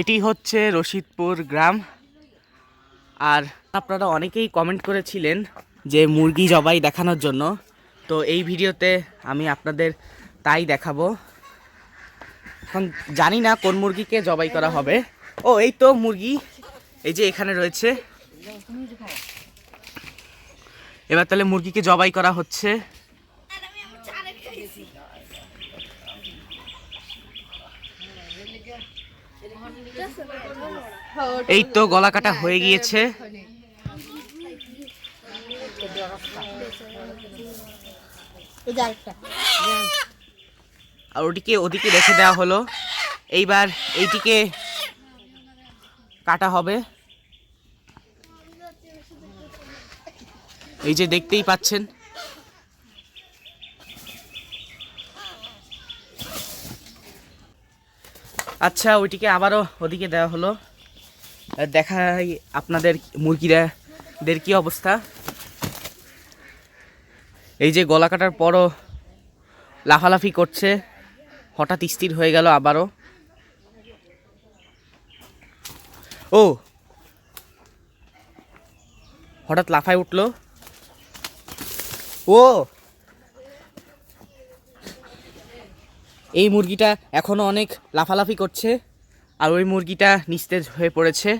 এটি হচ্ছে রশিদপুর গ্রাম। আর আপনারা অনেকেই কমেন্ট করেছিলেন যে মুরগি জবাই দেখানোর জন্য। তো এই ভিডিওতে আমি আপনাদের তাই দেখাবো। এখন জানি না কোন মুরগিকে জবাই করা হবে। ও, এই তো মুরগি। এই যে এখানে রয়েছে। এবার তাহলে মুরগিকে জবাই করা হচ্ছে। এই তো গলা কাটা হয়ে গিয়েছে। আর ওটিকে ওদিকে রেখে দেওয়া হলো। এইবার এইটিকে কাটা হবে। এই যে দেখতেই পাচ্ছেন আচ্ছা ওইটিকে আবারও ওদিকে দেওয়া হলো। দেখাই আপনাদের মুরগিরা দের কি অবস্থা। এই যে গলা কাটার পরও লাফালাফি করছে, হঠাৎ স্থির হয়ে গেল আবারও। ও, হঠাৎ লাফায় উঠল। ও এই মুরগিটা এখনও অনেক লাফালাফি করছে, আর ওই মুরগিটা নিস্তেজ হয়ে পড়েছে।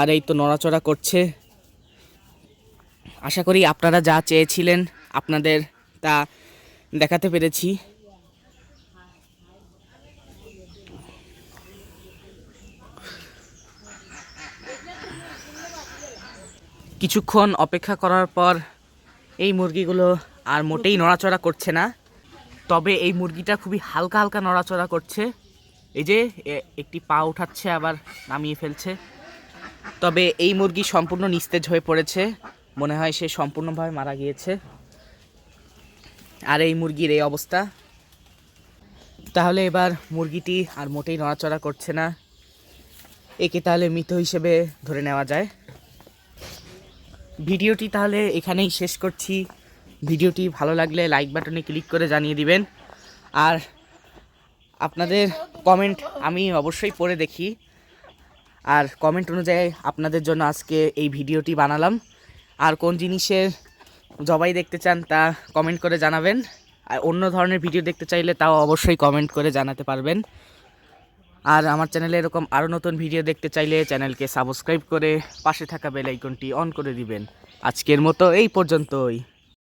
আর এই তো নড়াচড়া করছে। আশা করি আপনারা যা চেয়েছিলেন আপনাদের তা দেখাতে পেরেছি। কিছুক্ষণ অপেক্ষা করার পর এই মুরগিগুলো আর মোটেই নড়াচড়া করছে না। তবে এই মুরগিটা খুবই হালকা হালকা নড়াচড়া করছে। এই যে একটি পা উঠাচ্ছে, আবার নামিয়ে ফেলছে। তবে এই মুরগি সম্পূর্ণ নিস্তেজ হয়ে পড়েছে। মনে হয় সে সম্পূর্ণভাবে মারা গিয়েছে। আর এই মুরগির এই অবস্থা। তাহলে এবার মুরগিটি আর মোটেই নড়াচড়া করছে না। একে তাহলে মৃত হিসেবে ধরে নেওয়া যায়। ভিডিওটি তাহলে এখানেই শেষ করছি। ভিডিওটি ভালো লাগলে লাইক বাটনে ক্লিক করে জানিয়ে দিবেন। আর আপনাদের কমেন্ট আমি অবশ্যই পড়ে দেখি। আর কমেন্ট অনুযায়ী আপনাদের জন্য আজকে এই ভিডিওটি বানালাম। আর কোন জিনিসের জবাই দেখতে চান তা কমেন্ট করে জানাবেন। আর অন্য ধরনের ভিডিও দেখতে চাইলে তাও অবশ্যই কমেন্ট করে জানাতে পারবেন। আর আমার চ্যানেলে এরকম আরও নতুন ভিডিও দেখতে চাইলে চ্যানেলকে সাবস্ক্রাইব করে পাশে থাকা বেল আইকনটি অন করে দিবেন। আজকের মতো এই পর্যন্তই।